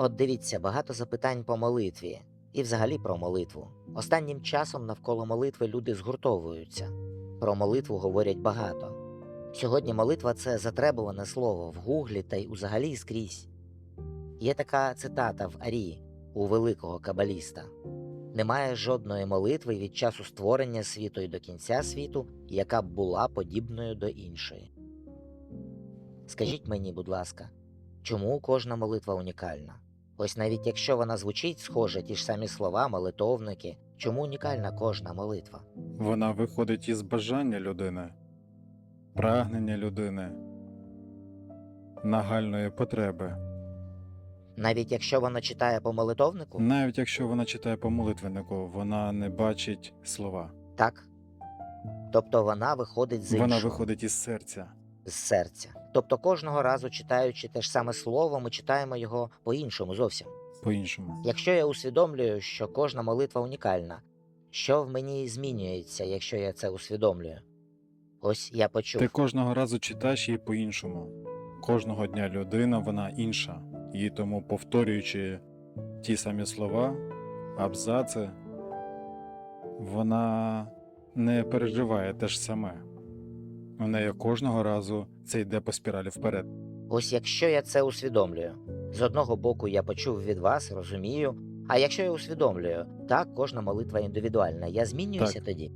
От дивіться, багато запитань по молитві і взагалі про молитву. Останнім часом навколо молитви люди згуртовуються. Про молитву говорять багато. Сьогодні молитва це затребуване слово в гуглі та й взагалі скрізь. Є така цитата в Арі у великого кабаліста: Немає жодної молитви від часу створення світу і до кінця світу, яка б була подібною до іншої. Скажіть мені, будь ласка, чому кожна молитва унікальна? Ось навіть якщо вона звучить схоже, ті ж самі слова, молитовники, чому унікальна кожна молитва? Вона виходить із бажання людини, прагнення людини, нагальної потреби. Навіть якщо вона читає по молитовнику, Навіть якщо вона читає по молитвеннику, вона не бачить слова. так? Тобто вона виходить з Вона виходить із серця. з серця. Тобто кожного разу читаючи те ж саме слово, ми читаємо його по-іншому зовсім. По-іншому. Якщо я усвідомлюю, що кожна молитва унікальна, що в мені змінюється, якщо я це усвідомлюю? Ось я почув. Ти кожного разу читаєш її по-іншому. Кожного дня людина вона інша, і тому, повторюючи ті самі слова, абзаци, вона не переживає те ж саме. У неї кожного разу це йде по спіралі вперед. Ось якщо я це усвідомлюю, з одного боку я почув від вас, розумію. А якщо я усвідомлюю, так, кожна молитва індивідуальна, я змінююся Так. тоді.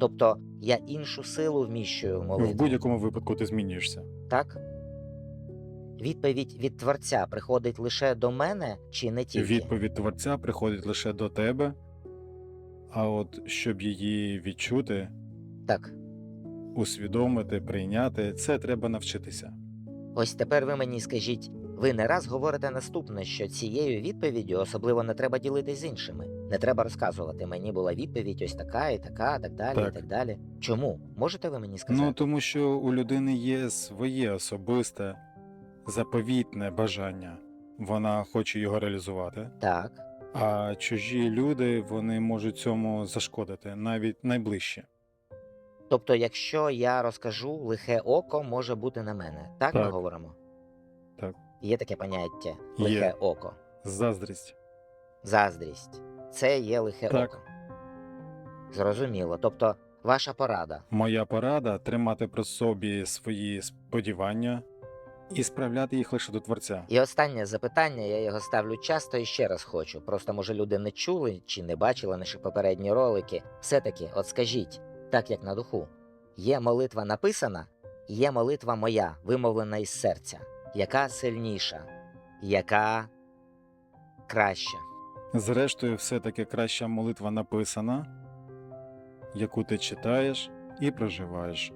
Тобто я іншу силу вміщую в В будь-якому випадку ти змінюєшся. так? Відповідь від Творця приходить лише до мене чи не тільки? Відповідь Творця приходить лише до тебе, а от щоб її відчути, Так. Усвідомити, прийняти, це треба навчитися. Ось тепер ви мені скажіть, ви не раз говорите наступне, що цією відповіддю особливо не треба ділитись з іншими. Не треба розказувати. Мені була відповідь ось така і така, так далі, Так. і так далі. Чому? Можете ви мені сказати? Ну тому що у людини є своє особисте, заповітне бажання. Вона хоче його реалізувати, Так. а чужі люди вони можуть цьому зашкодити, навіть найближче. Тобто, якщо я розкажу, лихе око може бути на мене. Так, ми говоримо? Так. Є таке поняття Є. лихе око. Заздрість. Заздрість. Це є лихе Так. око. Зрозуміло. Тобто, ваша порада. Моя порада тримати при собі свої сподівання і справляти їх лише до Творця. І останнє запитання, я його ставлю часто і ще раз хочу. Просто може люди не чули чи не бачили наші попередні ролики. Все-таки, от скажіть, так як на духу, є молитва написана, є молитва моя, вимовлена із серця. Яка сильніша, яка краща? Зрештою, все-таки краща молитва написана, яку ти читаєш і проживаєш.